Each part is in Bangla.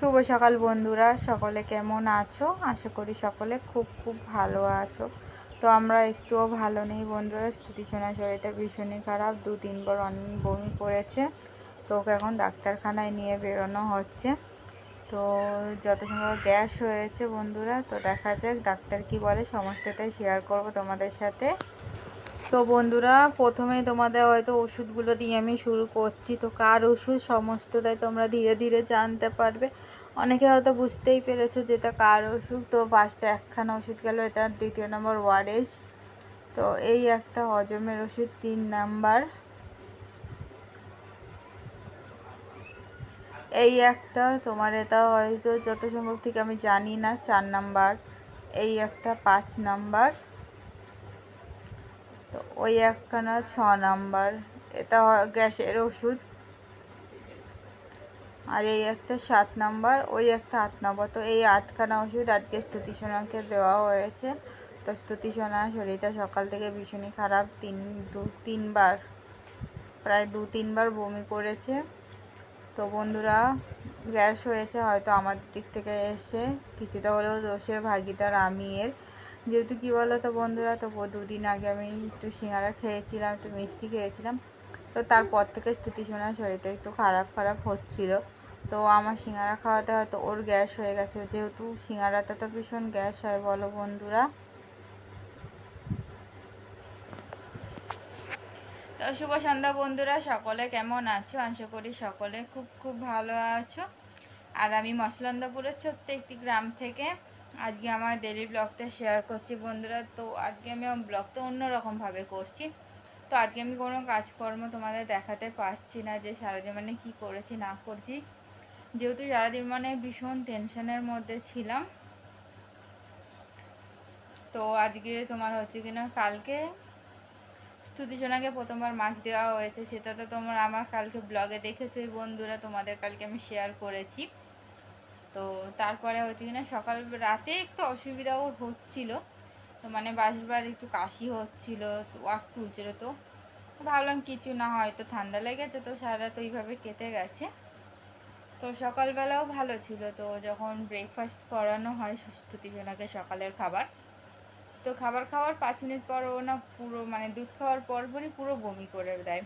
শুভ সকাল বন্ধুরা, সকলে কেমন আছো? আশা করি সকলে খুব খুব ভালো আছো। তো আমরা একটুও ভালো নেই বন্ধুরা স্থিতি সোনা শরীরটা ভীষণই খারাপ দু তিনবার অনেক বমি করেছে তো ওকে এখন ডাক্তারখানায় নিয়ে বেরোনো হচ্ছে। তো যত সম্ভব গ্যাস হয়েছে বন্ধুরা, তো দেখা যাক ডাক্তার কি বলে, সমস্তটাই শেয়ার করব তোমাদের সাথে। তো বন্ধুরা, প্রথমেই তোমাদের হয়তো ওষুধগুলো দিয়ে আমি শুরু করছি। তো কার ওষুধ? সমস্তটাই তোমরা ধীরে ধীরে জানতে পারবে। অনেকে হয়তো বুঝতেই পেরেছ যে এটা কার ওষুধ। তো পাঁচটা একখানা ওষুধ গেল, এটা দ্বিতীয় নম্বর ওয়ারেজ। তো এই একটা হজমের ওষুধ, তিন নাম্বার এই একটা, তোমার এটা হয়তো যত সম্ভব ঠিক আমি জানি না, চার নাম্বার এই একটা, পাঁচ নাম্বার তো ওই একখানা ছ নাম্বার। এটা গ্যাসের ওষুধ। আর এই একটা সাত নাম্বার, ওই একটা আট নাম্বার। তো এই আটখানা ওষুধ আজকে স্তুতি সোনাকে দেওয়া হয়েছে। তো স্তুতি সোনা শরীরটা সকাল থেকে ভীষণই খারাপ। তিন, দু, তিনবার, প্রায় দু, তিনবার বমি করেছে। তো বন্ধুরা, গ্যাস হয়েছে, হয়তো আমার দিক থেকে এসে কিছুটা হলেও দোষের ভাগিদার আমি এর যেহেতু কী বলো তো বন্ধুরা, তো দুদিন আগে আমি একটু সিঙ্গারা খেয়েছিলাম, একটু মিষ্টি খেয়েছিলাম। তো তারপর থেকে স্তুতি শোনার শরীরটা একটু খারাপ খারাপ হচ্ছিল। তো আমার সিঙ্গারা খাওয়াতে হয়তো ওর গ্যাস হয়ে গেছে। যেহেতু সিঙ্গারাতে তো ভীষণ গ্যাস হয়, বলো বন্ধুরা। তো শুভ সন্ধ্যা বন্ধুরা, সকলে কেমন আছো? আশা করি সকলে খুব খুব ভালো আছো। আর আমি মশলান্দাপুরের ছোট্ট একটি গ্রাম থেকে আজকে আমার ডেলি ব্লগটা শেয়ার করছি বন্ধুরা। তো আজকে আমি আমার ব্লগটা অন্যরকমভাবে করছি। তো আজকে আমি কোনো কাজকর্ম তোমাদের দেখাতে পারছি না যে সারাদিন মানে কী করেছি, না করছি। যেহেতু সারাদিন মানে ভীষণ টেনশনের মধ্যে ছিলাম। তো আজকে তোমার হচ্ছে কিনা, কালকে স্তুতিজনাকে প্রথমবার মাছ দেওয়া হয়েছে, সেটা তো তোমার আমার কালকে ব্লগে দেখেছোই বন্ধুরা, তোমাদের কালকে আমি শেয়ার করেছি। তো তারপরে হচ্ছে কিনা সকাল রাতে একটু অসুবিধা ওর হচ্ছিল। তো মানে বাসবার একটু কাশি হচ্ছিল, তো ওয়াক তুলছিল তো। ভাবলাম কিছু না, হয়তো ঠান্ডা লেগেছে তো সারা তো এইভাবে কেটে গেছে। তো সকালবেলাও ভালো ছিল তো, যখন ব্রেকফাস্ট করানো হয় স্তুতিজনাকে সকালের খাবার। তো খাবার খাওয়ার পাঁচ মিনিট পর ও না পুরো মানে দুধ খাওয়ার পর পরই পুরো বমি করে দেয়।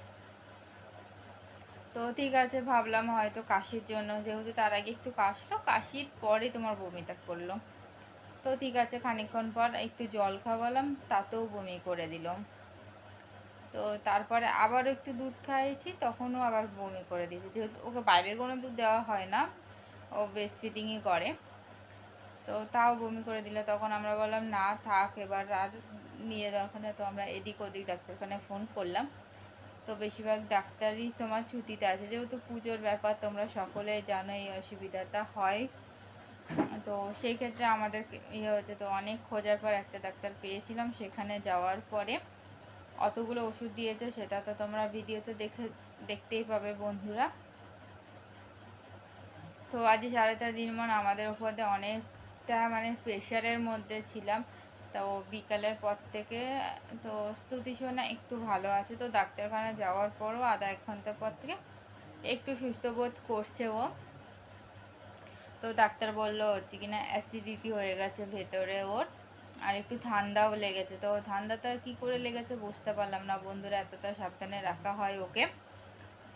তো ঠিক আছে, ভাবলাম হয়তো কাশির জন্য। যেহেতু তার আগে একটু কাশলো, কাশির পরে তোমার বমিটা করল। তো ঠিক আছে, খানিকক্ষণ পর একটু জল খাওয়ালাম, তাতেও বমি করে দিল। তো তারপরে আবার একটু দুধ খাইয়েছি, তখনও আবার বমি করে দিয়েছি। যেহেতু ওকে বাইরের কোনো দুধ দেওয়া হয় না, ও বেস্ট ফিটিংই করে। তো তাও বমি করে দিলে। তখন আমরা বললাম, না, থাক, এবার আর নিয়ে দরকার তো আমরা এদিক ওদিক ডাক্তারখানায় ফোন করলাম। তো বেশিরভাগ ডাক্তারই তোমার ছুটিতে আছে। যেহেতু পুজোর ব্যাপার, তোমরা সকলে জানো এই অসুবিধাটা হয়। তো সেই ক্ষেত্রে আমাদের ইয়ে হচ্ছে, তো অনেক খোঁজার পর একটা ডাক্তার পেয়েছিলাম সেখানে যাওয়ার পরে। অতগুলো ওষুধ দিয়েছে, সেটা তো তোমরা ভিডিওতে দেখে, দেখতেই পাবে বন্ধুরা। তো আজ সাড়ে চার দিন মন আমাদের উপর অনেকটা মানে প্রেশারের মধ্যে ছিলাম। তো বিকালের পর থেকে, তো স্তুতি শোনা একটু ভালো আছে, তো ডাক্তারখানা যাওয়ার পরও আধা এক ঘণ্টা পর থেকে একটু সুস্থ বোধ করছে ও। তো ডাক্তার বলল, হচ্ছে কিনা অ্যাসিডিটি হয়ে গেছে ভেতরে ওর, আর একটু ঠান্ডাও লেগেছে। তো ঠান্ডাটা কী করে লেগেছে বুঝতে পারলাম না, বন্ধুরা এতটা সাবধানে রাখা হয় ওকে।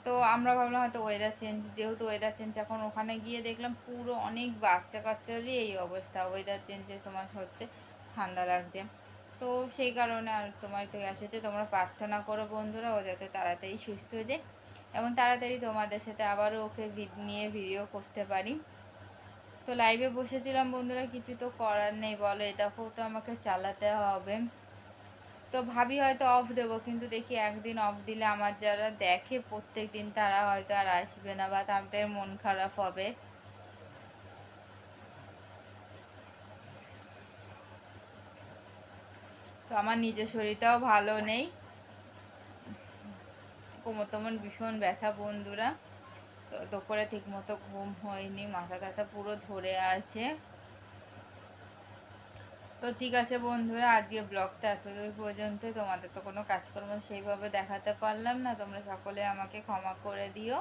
তো আমরা ভাবলাম হয়তো ওয়েদার চেঞ্জ যেহেতু ওয়েদার চেঞ্জ এখন ওখানে গিয়ে দেখলাম পুরো অনেক বাচ্চা কাচ্চারই এই অবস্থা। ওয়েদার চেঞ্জে তোমার হচ্ছে ঠান্ডা লাগছে। তো সেই কারণে আর তোমার থেকে আসছে তোমরা প্রার্থনা করো বন্ধুরা, ও যাতে তাড়াতাড়ি সুস্থ হয়ে যায় এবং তাড়াতাড়ি তোমাদের সাথে আবারও ওকে নিয়ে ভিডিও করতে পারি। তো লাইভে বসেছিলাম বন্ধুরা, কিছু তো করার নেই, বলো এটাকেও তো আমাকে চালাতে হবে। তো ভাবি হয়তো অফ দেবো, কিন্তু দেখি একদিন অফ দিলে আমার যারা দেখে প্রত্যেক দিন তারা হয়তো আর আসবে না বা তাদের মন খারাপ হবে। তো আমার নিজের শরীরটাও ভালো নেই। কোমর তোমন ভীষণ ব্যথা বন্ধুরা। তো দুপুরে ঠিক মতো ঘুম হয়নি, মাথা ব্যথা পুরো ধরে আছে। তো ঠিক আছে বন্ধুরা, আজকে ব্লগটা এতদূর পর্যন্ত। তোমাদের তো কোনো কাজকর্ম সেইভাবে দেখাতে পারলাম না। তোমরা সকলে আমাকে ক্ষমা করে দিও।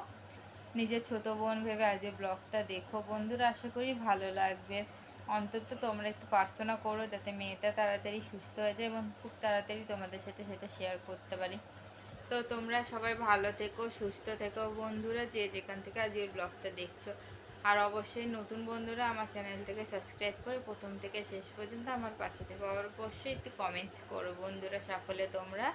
নিজের ছোট বোন ভেবে আজকে ব্লগটা দেখো বন্ধুরা। আশা করি ভালো লাগবে। অন্তত তোমরা একটু প্রার্থনা করো যাতে মেয়েটা তাড়াতাড়ি সুস্থ হয়ে যায় এবং খুব তাড়াতাড়ি তোমাদের সাথে সেটা শেয়ার করতে পারি। তো তোমরা সবাই ভালো থেকো, সুস্থ থেকো। বন্ধুরা, যে যেখান থেকে আজকের ব্লগটা দেখছ, আর অবশ্যই নতুন বন্ধুরা আমার চ্যানেল থেকে সাবস্ক্রাইব করে প্রথম থেকে শেষ পর্যন্ত আমার পাশে থেকে। অবশ্যই একটু কমেন্ট করো বন্ধুরা সকলে তোমরা